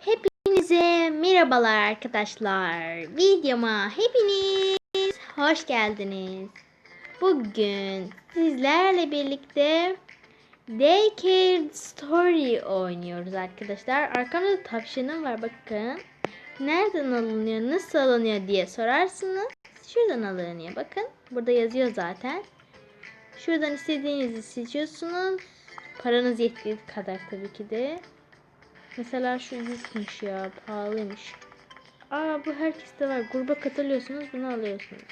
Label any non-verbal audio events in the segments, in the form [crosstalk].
Hepinize merhabalar arkadaşlar. Videoma hepiniz hoş geldiniz. Bugün sizlerle birlikte Daycare Story oynuyoruz arkadaşlar. Arkamda tavşanım var bakın. Nereden alınıyor, nasıl alınıyor diye sorarsınız. Şuradan alınıyor bakın. Burada yazıyor zaten. Şuradan istediğinizi seçiyorsunuz. Paranız yettiği kadar tabii ki de. Mesela şu yüzmüş ya pahalıymış. Aa bu herkeste var. Gruba katılıyorsunuz bunu alıyorsunuz.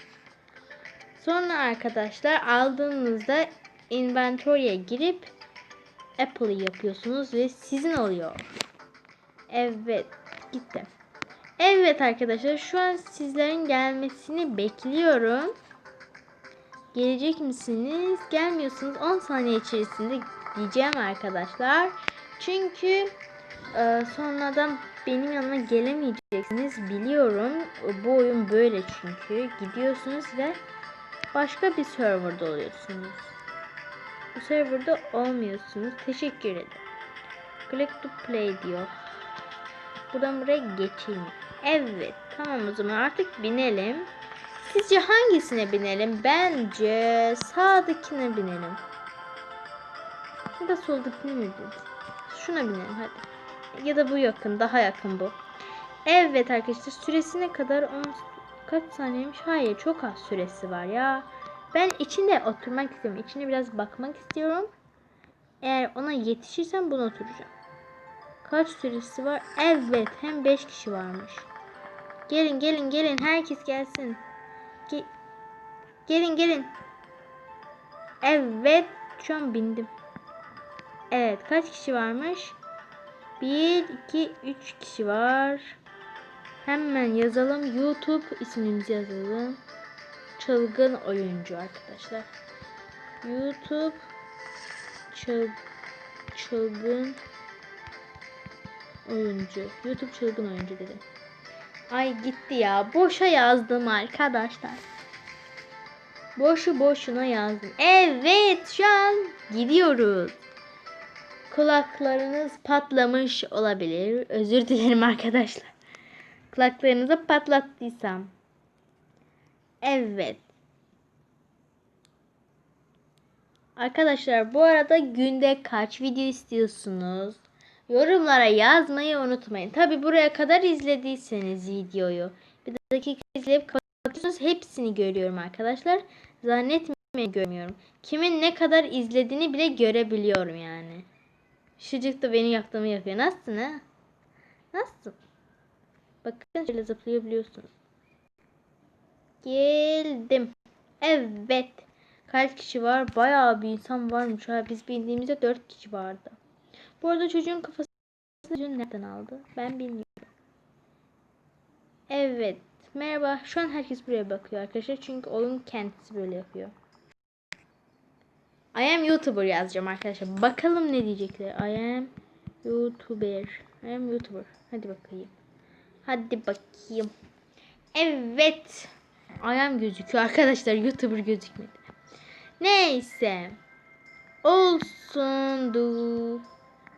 Sonra arkadaşlar aldığınızda inventory'e girip Apple'ı yapıyorsunuz ve sizin oluyor. Evet gitti. Evet arkadaşlar şu an sizlerin gelmesini bekliyorum. Gelecek misiniz? Gelmiyorsunuz 10 saniye içerisinde diyeceğim arkadaşlar. Çünkü ee, sonradan benim yanıma gelemeyeceksiniz biliyorum. Bu oyun böyle çünkü. Gidiyorsunuz ve başka bir serverda oluyorsunuz. Bu serverda olmuyorsunuz. Teşekkür ederim. Click to play diyor. Buradan buraya geçeyim. Evet. Tamam o zaman artık binelim. Sizce hangisine binelim? Bence sağdakine binelim. Ya da soldakine mi binelim? Şuna binelim hadi. Ya da bu yakın. Daha yakın bu. Evet arkadaşlar süresine kadar 10 kaç saniyeymiş? Hayır çok az süresi var ya. Ben içinde oturmak istiyorum. İçine biraz bakmak istiyorum. Eğer ona yetişirsem bunu oturacağım. Kaç süresi var? Evet hem 5 kişi varmış. Gelin gelin gelin herkes gelsin. Ge gelin gelin. Evet şu an bindim. Evet kaç kişi varmış? 1, 2, 3 kişi var. Hemen yazalım. YouTube ismimizi yazalım. Çılgın oyuncu arkadaşlar. YouTube çıl, çılgın oyuncu. YouTube çılgın oyuncu dedim. Ay gitti ya. Boşa yazdım arkadaşlar. Boşu boşuna yazdım. Evet şu an gidiyoruz kulaklarınız patlamış olabilir. Özür dilerim arkadaşlar. Kulaklarınızı patlattıysam. Evet. Arkadaşlar bu arada günde kaç video istiyorsunuz? Yorumlara yazmayı unutmayın. Tabi buraya kadar izlediyseniz videoyu. Bir dakika izleyip kapatıyorsunuz. Hepsini görüyorum arkadaşlar. Zannetmeyin görmüyorum. Kimin ne kadar izlediğini bile görebiliyorum yani. Şucuk da benim yaptığımı yapıyor. Nasılsın ha? Nasılsın? Bakın şöyle zıplayabiliyorsunuz. Geldim. Evet. Kaç kişi var? Bayağı bir insan varmış. Ha, biz bindiğimizde 4 kişi vardı. Bu arada çocuğun kafasını çocuğun nereden aldı? Ben bilmiyorum. Evet. Merhaba. Şu an herkes buraya bakıyor arkadaşlar. Çünkü oyun kendisi böyle yapıyor. I am YouTuber yazacağım arkadaşlar. Bakalım ne diyecekler. I am YouTuber. I am YouTuber. Hadi bakayım. Hadi bakayım. Evet. I am gözüküyor arkadaşlar. YouTuber gözükmedi. Neyse. Olsundu.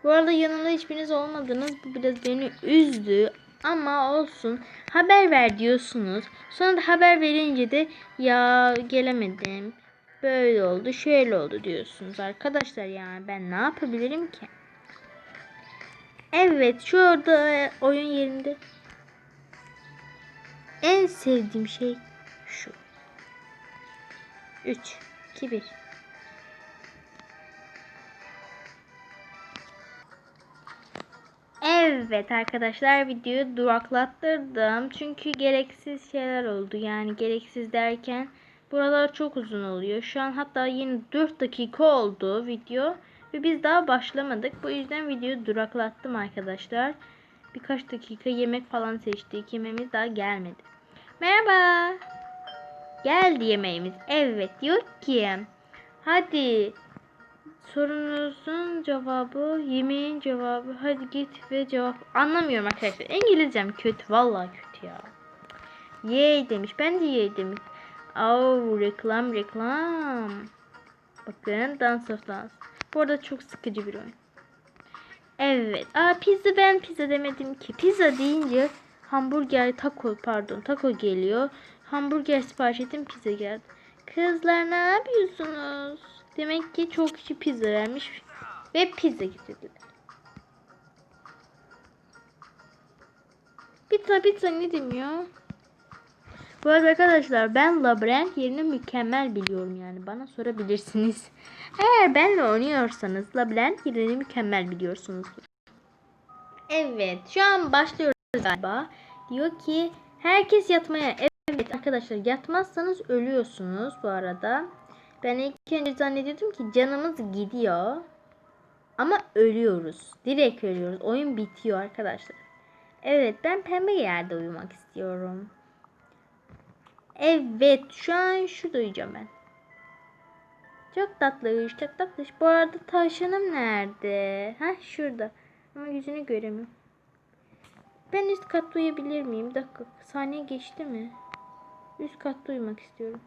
Bu arada yanımda hiçbiriniz olmadınız. Bu biraz beni üzdü. Ama olsun. Haber ver diyorsunuz. Sonra da haber verince de ya gelemedim böyle oldu şöyle oldu diyorsunuz arkadaşlar yani ben ne yapabilirim ki? Evet şu orada oyun yerinde en sevdiğim şey şu. 3 2 1 Evet arkadaşlar videoyu duraklattırdım. Çünkü gereksiz şeyler oldu. Yani gereksiz derken Buralar çok uzun oluyor. Şu an hatta yeni 4 dakika oldu video. Ve biz daha başlamadık. Bu yüzden videoyu duraklattım arkadaşlar. Birkaç dakika yemek falan seçtik. Yemeğimiz daha gelmedi. Merhaba. Geldi yemeğimiz. Evet diyor ki. Hadi. Sorunuzun cevabı, yemeğin cevabı. Hadi git ve cevap. Anlamıyorum arkadaşlar. İngilizcem kötü. Vallahi kötü ya. Yay demiş. Ben de yay demiş. Oh reklam reklam. Bakın Dance of Dance. Bu arada çok sıkıcı bir oyun. Evet. Aa pizza ben pizza demedim ki. Pizza deyince hamburger taco pardon taco geliyor. Hamburger sipariş ettim pizza geldi. Kızlar ne yapıyorsunuz? Demek ki çok kişi pizza vermiş ve pizza getirdiler. Pizza pizza ne demiyor? Bu arada arkadaşlar ben labirent yerini mükemmel biliyorum yani bana sorabilirsiniz. [laughs] Eğer benle oynuyorsanız labirent yerini mükemmel biliyorsunuzdur. Evet şu an başlıyoruz galiba. Diyor ki herkes yatmaya. Evet arkadaşlar yatmazsanız ölüyorsunuz bu arada. Ben ilk önce zannediyordum ki canımız gidiyor. Ama ölüyoruz. Direkt ölüyoruz. Oyun bitiyor arkadaşlar. Evet ben pembe yerde uyumak istiyorum. Evet şu an şurada uyuyacağım ben. Çok tatlı çok tatlı. Bu arada tavşanım nerede? Ha şurada. Ama yüzünü göremiyorum. Ben üst katta uyuyabilir miyim? Bir dakika. Saniye geçti mi? Üst katta uyumak istiyorum.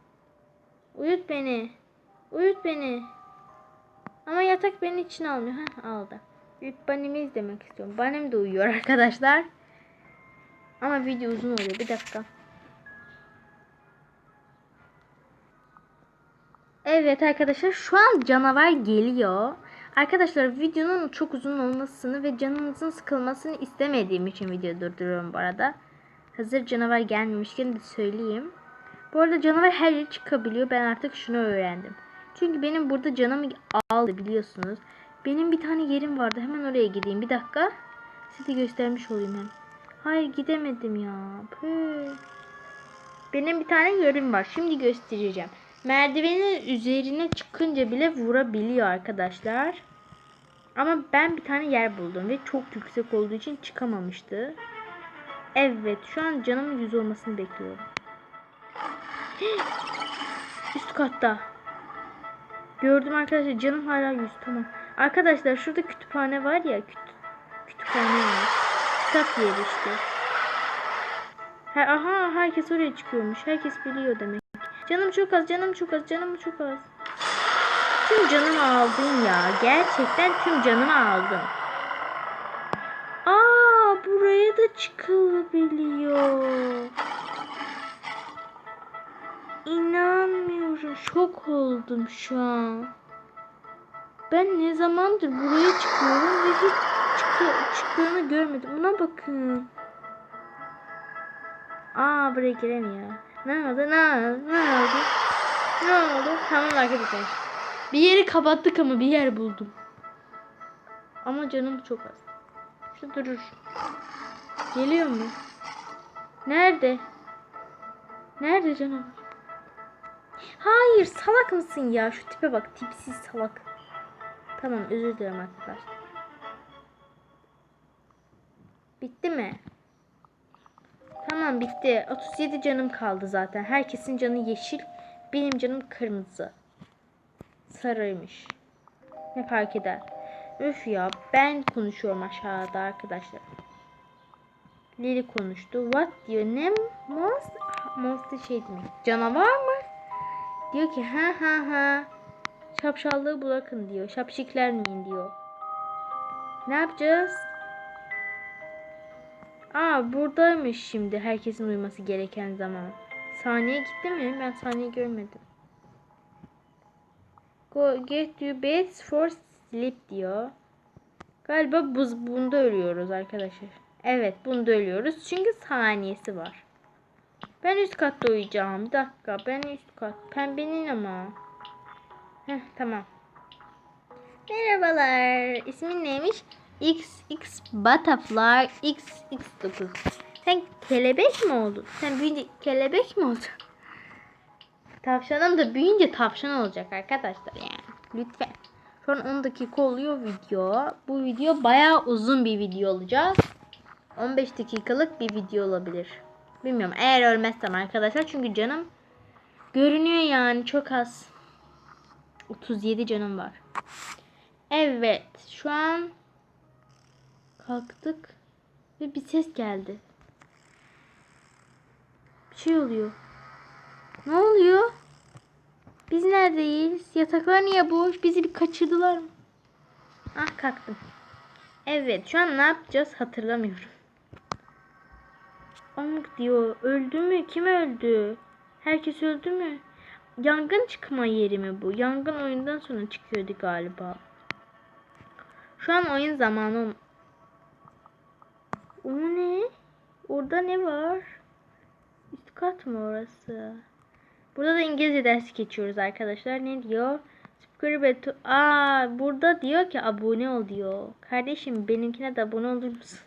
Uyut beni. Uyut beni. Ama yatak beni için almıyor. Ha aldı. Büyük banimi izlemek istiyorum. Banim de uyuyor arkadaşlar. Ama video uzun oluyor. Bir dakika. Evet arkadaşlar şu an canavar geliyor. Arkadaşlar videonun çok uzun olmasını ve canınızın sıkılmasını istemediğim için video durduruyorum bu arada. Hazır canavar gelmemişken de söyleyeyim. Bu arada canavar her yere çıkabiliyor. Ben artık şunu öğrendim. Çünkü benim burada canımı aldı biliyorsunuz. Benim bir tane yerim vardı. Hemen oraya gideyim. Bir dakika. Size göstermiş olayım hem. Hayır gidemedim ya. Püh. Benim bir tane yerim var. Şimdi göstereceğim. Merdivenin üzerine çıkınca bile vurabiliyor arkadaşlar. Ama ben bir tane yer buldum ve çok yüksek olduğu için çıkamamıştı. Evet şu an canımın yüz olmasını bekliyorum. [gasps] Üst katta. Gördüm arkadaşlar canım hala yüz tamam. Arkadaşlar şurada kütüphane var ya küt kütüphane var. Kitap yeri işte. Ha, aha herkes oraya çıkıyormuş. Herkes biliyor demek. Canım çok az, canım çok az, canım çok az. Tüm canımı aldın ya. Gerçekten tüm canımı aldın. Aa, buraya da çıkılabiliyor. İnanmıyorum. Şok oldum şu an. Ben ne zamandır buraya çıkıyorum ve hiç çıkı çıktığını görmedim. Buna bakın. Aa buraya giremiyor. Ne oldu? Ne oldu? Ne oldu? Ne oldu? Tamam arkadaşlar. Bir yeri kapattık ama bir yer buldum. Ama canım çok az. Şu durur. Geliyor mu? Nerede? Nerede canım? Hayır salak mısın ya? Şu tipe bak tipsiz salak. Tamam özür dilerim arkadaşlar. Bitti mi? Tamam bitti. 37 canım kaldı zaten. Herkesin canı yeşil. Benim canım kırmızı. Sarıymış. Ne fark eder? Üf ya ben konuşuyorum aşağıda arkadaşlar. Lili konuştu. What diyor? Ne? Monster? Monster şey demek. Canavar mı? Diyor ki ha ha ha. Şapşallığı bırakın diyor. Şapşiklenmeyin diyor. Ne yapacağız? Aa buradaymış şimdi herkesin uyuması gereken zaman. Saniye gitti mi? Ben saniye görmedim. Go get you beds for sleep diyor. Galiba buz bunda ölüyoruz arkadaşlar. Evet bunda ölüyoruz. Çünkü saniyesi var. Ben üst katta uyuyacağım. Bir dakika ben üst kat. Pembenin ama. Heh tamam. Merhabalar. İsmin neymiş? XX Butterfly XX9. Sen kelebek mi oldun? Sen büyüyünce kelebek mi olacaksın? Tavşanım da büyüyünce tavşan olacak arkadaşlar yani. Lütfen. Şu an 10 dakika oluyor video. Bu video bayağı uzun bir video olacak. 15 dakikalık bir video olabilir. Bilmiyorum eğer ölmezsem arkadaşlar. Çünkü canım görünüyor yani çok az. 37 canım var. Evet şu an kalktık ve bir ses geldi. Bir şey oluyor. Ne oluyor? Biz neredeyiz? Yataklar niye boş? Bizi bir kaçırdılar mı? Ah kalktım. Evet şu an ne yapacağız hatırlamıyorum. Amk diyor. Öldü mü? Kim öldü? Herkes öldü mü? Yangın çıkma yeri mi bu? Yangın oyundan sonra çıkıyordu galiba. Şu an oyun zamanı. O ne? Orada ne var? Üst kat mı orası? Burada da İngilizce dersi geçiyoruz arkadaşlar. Ne diyor? Subscribe to... Aa, burada diyor ki abone ol diyor. Kardeşim benimkine de abone olur musun?